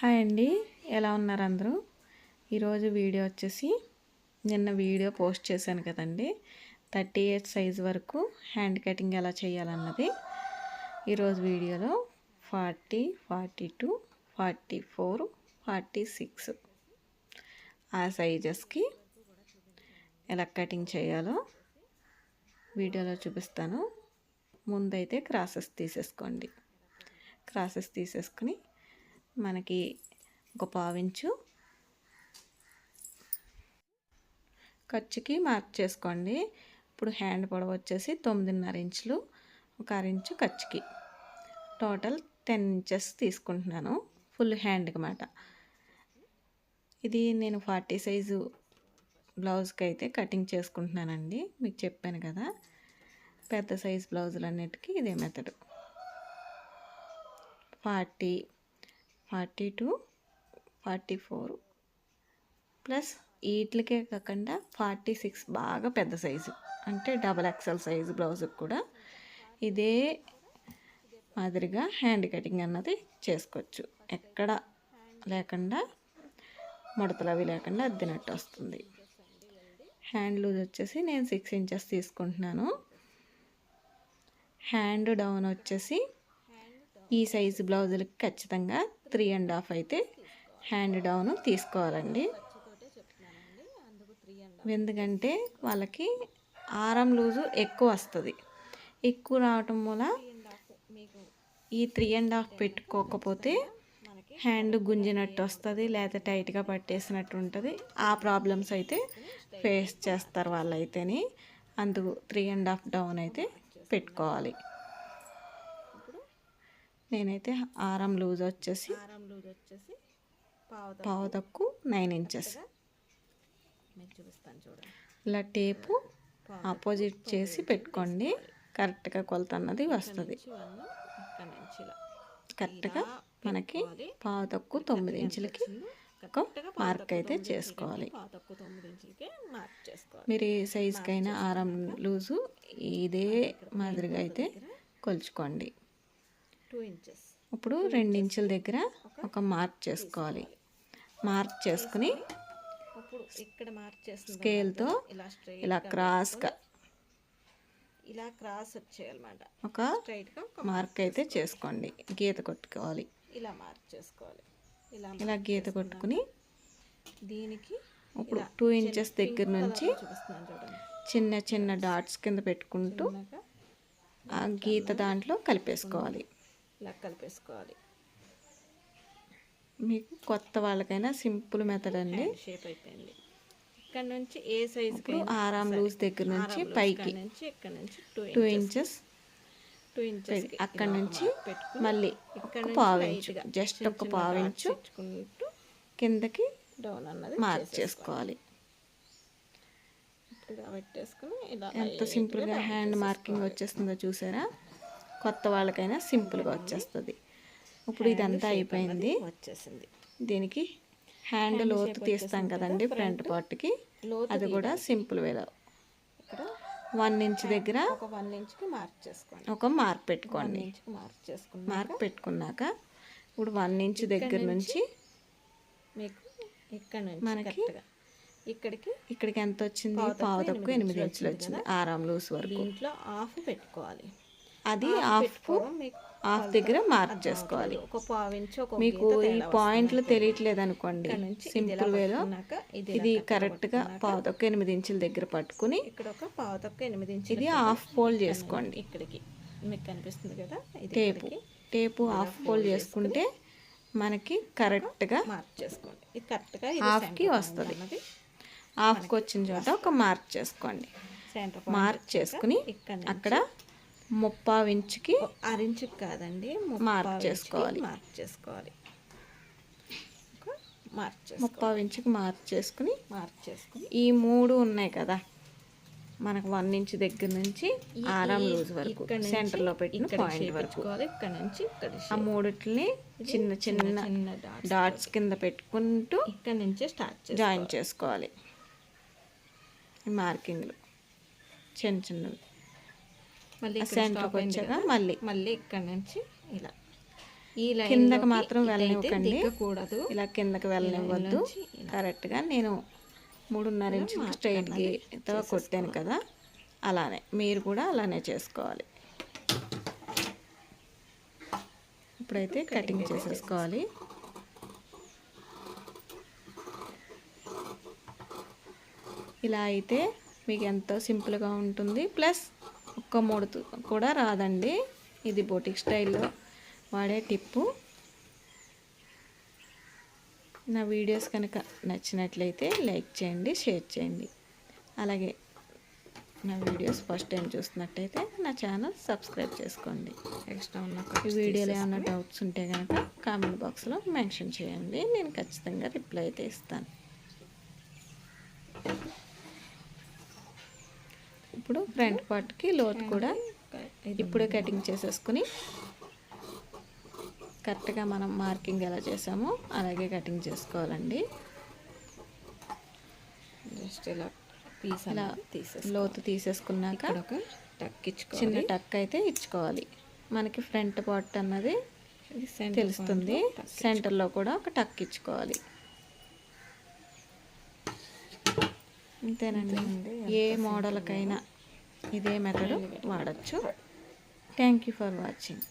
Hi అండి. ఎలా ఉన్నారు అందరూ? ఈరోజు వీడియో వచ్చేసి నిన్న వీడియో పోస్ట్ చేశాను కదండి. థర్టీ ఎయిట్ సైజ్ వరకు హ్యాండ్ కటింగ్ ఎలా చేయాలన్నది. ఈరోజు వీడియోలో forty forty two forty four forty six ఆ సైజెస్కి ఎలా కటింగ్ చేయాలో వీడియోలో చూపిస్తాను. ముందైతే క్రాసెస్ తీసేసుకోండి. క్రాసెస్ తీసేసుకుని మనకి ఒక పావించు. ఖర్చుకి మార్క్ చేసుకోండి. ఇప్పుడు హ్యాండ్ పొడవు వచ్చేసి తొమ్మిదిన్నర ఇంచులు ఒక అరించు ఖర్చుకి. టోటల్ టెన్ ఇంచెస్ తీసుకుంటున్నాను ఫుల్ హ్యాండ్కి మాట. ఇది నేను ఫార్టీ సైజు బ్లౌజ్కి అయితే కటింగ్ చేసుకుంటున్నానండి. మీకు చెప్పాను కదా పెద్ద సైజ్ బ్లౌజులు అన్నిటికీ ఇదే method. Forty forty two forty four plus వీటికే కాకుండా ఫార్టీ సిక్స్ బాగా పెద్ద సైజు. అంటే డబల్ ఎక్సెల్ సైజు బ్లౌజ్కి కూడా ఇదే మాదిరిగా హ్యాండ్ కటింగ్ అన్నది చేసుకోవచ్చు. ఎక్కడ లేకుండా ముడతలు అవి లేకుండా అద్దినట్టు వస్తుంది. హ్యాండ్ లూజ్ వచ్చేసి నేను సిక్స్ ఇంచెస్ తీసుకుంటున్నాను. హ్యాండ్ డౌన్ వచ్చేసి ఈ సైజు బ్లౌజులకి ఖచ్చితంగా త్రీ అండ్ హాఫ్ అయితే హ్యాండ్ డౌన్ తీసుకోవాలండి. ఎందుకంటే వాళ్ళకి ఆరం లూజు ఎక్కువ వస్తుంది. ఎక్కువ రావటం వల్ల ఈ త్రీ అండ్ హాఫ్ పెట్టుకోకపోతే హ్యాండ్ గుంజినట్టు వస్తుంది లేదా టైట్గా పట్టేసినట్టు ఉంటుంది. ఆ ప్రాబ్లమ్స్ అయితే ఫేస్ చేస్తారు వాళ్ళైతేని. అందుకు త్రీ అండ్ హాఫ్ డౌన్ అయితే పెట్టుకోవాలి. నేనైతే ఆరం లూజ్ వచ్చేసి ఆరం లూజ్ వచ్చేసి పావు పావు తక్కువ నైన్ ఇంచెస్. మీకు చూపిస్తాను చూడండి. ఇలా టేపు ఆపోజిట్ చేసి పెట్టుకోండి. కరెక్ట్గా కొలత అన్నది వస్తుంది. కరెక్ట్గా మనకి పావు తక్కువ తొమ్మిది ఇంచులకి ఒక మార్క్ అయితే చేసుకోవాలి. మీరు ఏ సైజుకైనా ఆరం లూజు ఇదే మాదిరిగా అయితే కొలుచుకోండి. Two inches. ఇప్పుడు రెండించుల దగ్గర ఒక మార్క్ చేసుకోవాలి. మార్క్ చేసుకుని అప్పుడు ఇక్కడ మార్క్ చేస్తుంది స్కేల్తో ఇలా ఇలా క్రాస్గా ఇలా క్రాస్ వచ్చేయాలన్నమాట. ఒక స్ట్రైట్గా మార్క్ అయితే చేసుకోండి. గీత కొట్టుకోవాలి. ఇలా మార్క్ చేసుకోవాలి. ఇలా ఇలా గీత కొట్టుకుని దీనికి ఇప్పుడు టూ ఇంచెస్ దగ్గర నుంచి చిన్న చిన్న డాట్స్ కింద పెట్టుకుంటూ ఆ గీత దాంట్లో కలిపేసుకోవాలి. ఇలా కలిపేసుకోవాలి. మీకు కొత్త వాళ్ళకైనా సింపుల్ మెథడ్ అండి. షేప్ అయిపోయింది. ఇక్కడ నుంచి ఏ సైజుకి ఆరాం లూజ్ దగ్గర నుంచి పైకి. నుంచి ఇక్కడ నుంచి టూ ఇంచెస్ టూ ఇంచెస్ అక్కడ నుంచి మళ్ళీ ఇక్కడ పావించు జస్ట్ ఒక పావించు కిందకి డౌన్ అన్నది మార్క్ చేసుకోవాలి. ఇలా పెట్టేసుకుని ఇలా ఎంత సింపుల్గా హ్యాండ్ మార్కింగ్ వచ్చేస్తుందో చూసారా? కొత్త వాళ్ళకైనా సింపుల్గా వచ్చేస్తుంది. ఇప్పుడు ఇదంతా అయిపోయింది. వచ్చేసింది. దీనికి హ్యాండ్ లోతు తీస్తాం కదండి ఫ్రంట్ పార్ట్కి. అది కూడా సింపుల్ వేలో. వన్ ఇంచ్ దగ్గర ఒక వన్ ఇంచ్కి మార్క్ చేసుకోండి. ఒక మార్క్ పెట్టుకోండి. మార్క్ చేసుకుని మార్క్ పెట్టుకున్నాక ఇప్పుడు వన్ ఇంచ్ దగ్గర నుంచి మీకు ఇక్కడ నుంచి మనకి ఇక్కడికి ఇక్కడికి ఎంత వచ్చింది? పావు తక్కువ ఎనిమిది ఇంచులు వచ్చింది ఆరాం లూస్ వరకు. దీంట్లో ఆఫ్ పెట్టుకోవాలి. అది హాఫ్ హాఫ్ దగ్గర మార్క్ చేసుకోవాలి. మీకు ఈ పాయింట్లు తెలియట్లేదు అనుకోండి. సింపుల్ వేలో ఇది కరెక్ట్గా పావు తక్కువ ఎనిమిది ఇంచుల దగ్గర పట్టుకుని ఇక్కడ ఒక పావు తక్కువ ఎనిమిది ఇంచు ఇది హాఫ్ ఫోల్డ్ చేసుకోండి. ఇక్కడికి. మీకు కనిపిస్తుంది కదా? టేపు. టేపు హాఫ్ ఫోల్డ్ చేసుకుంటే మనకి కరెక్ట్గా మార్క్ చేసుకోండి. ఇది కరెక్ట్గా హాఫ్కి వస్తుంది. హాఫ్కి వచ్చిన చోట ఒక మార్క్ చేసుకోండి. మార్క్ చేసుకుని అక్కడ ముప్పావు ఇంచుకి అరించు కాదండి మార్క్ చేసుకోవాలి. మార్క్ చేసుకోవాలి. మార్క్ చేసుకో ముప్పావు ఇంచుకి మార్క్ చేసుకుని మార్క్ చేసుకుని. ఈ మూడు ఉన్నాయి కదా మనకు వన్ ఇంచ్ దగ్గర నుంచి ఆరాం లూజ్ వరకు సెంటర్లో పెట్టిన పాయింట్ వరకు. ఇక్కడ నుంచి ఆ మూడిట్ని చిన్న చిన్న చిన్న డాట్ డాట్స్ కింద పెట్టుకుంటూ ఇక్కడ నుంచే స్టార్ట్ జాయిన్ చేసుకోవాలి. ఈ మార్కింగ్లు చిన్న చిన్నవి. మళ్ళీ సెంటర్కి వచ్చాక మళ్ళీ. మళ్ళీ ఇక్కడ నుంచి ఇలా. ఈ కిందకి మాత్రం వెళ్ళనివ్వకండి. ఇలా కిందకి వెళ్ళనివ్వద్దు. కరెక్ట్గా నేను మూడున్నర ఇంచు స్ట్రైట్ గీతో కొట్టాను కదా. అలానే మీరు కూడా అలానే చేసుకోవాలి. ఇప్పుడైతే కటింగ్ చేసేసుకోవాలి. ఇలా అయితే మీకు ఎంతో సింపుల్గా ఉంటుంది. ప్లస్ ఒక్క మూడు కూడా రాదండి. ఇది బోటిక్ స్టైల్లో వాడే టిప్పు. నా వీడియోస్ కనుక నచ్చినట్లయితే లైక్ చేయండి షేర్ చేయండి. అలాగే నా వీడియోస్ ఫస్ట్ టైం చూస్తున్నట్టయితే నా ఛానల్ సబ్స్క్రైబ్ చేసుకోండి. ఎక్స్ట్రా ఉన్న ఈ వీడియోలో ఏమైనా డౌట్స్ ఉంటే కనుక కామెంట్ బాక్స్లో మెన్షన్ చేయండి. నేను ఖచ్చితంగా రిప్లై అయితే ఇస్తాను. ఇప్పుడు ఫ్రంట్ పార్ట్కి లోతు కూడా ఇప్పుడే కటింగ్ చేసేసుకుని కరెక్ట్గా మనం మార్కింగ్ ఎలా చేసామో అలాగే కటింగ్ చేసుకోవాలండి. జస్ట్ ఇలా పీస్ అలా తీసేసి లోతు తీసేసుకున్నాక ఒక టక్ ఇచ్చుకోవాలి. చిన్న టక్ అయితే ఇచ్చుకోవాలి. మనకి ఫ్రంట్ పార్ట్ అన్నది తెలుస్తుంది. సెంటర్లో కూడా ఒక టక్ ఇచ్చుకోవాలి. అంతేనండి. అంతేనండి. ఏ మోడల్కైనా ఇదే మెథడ్ వాడచ్చు. Thank you for watching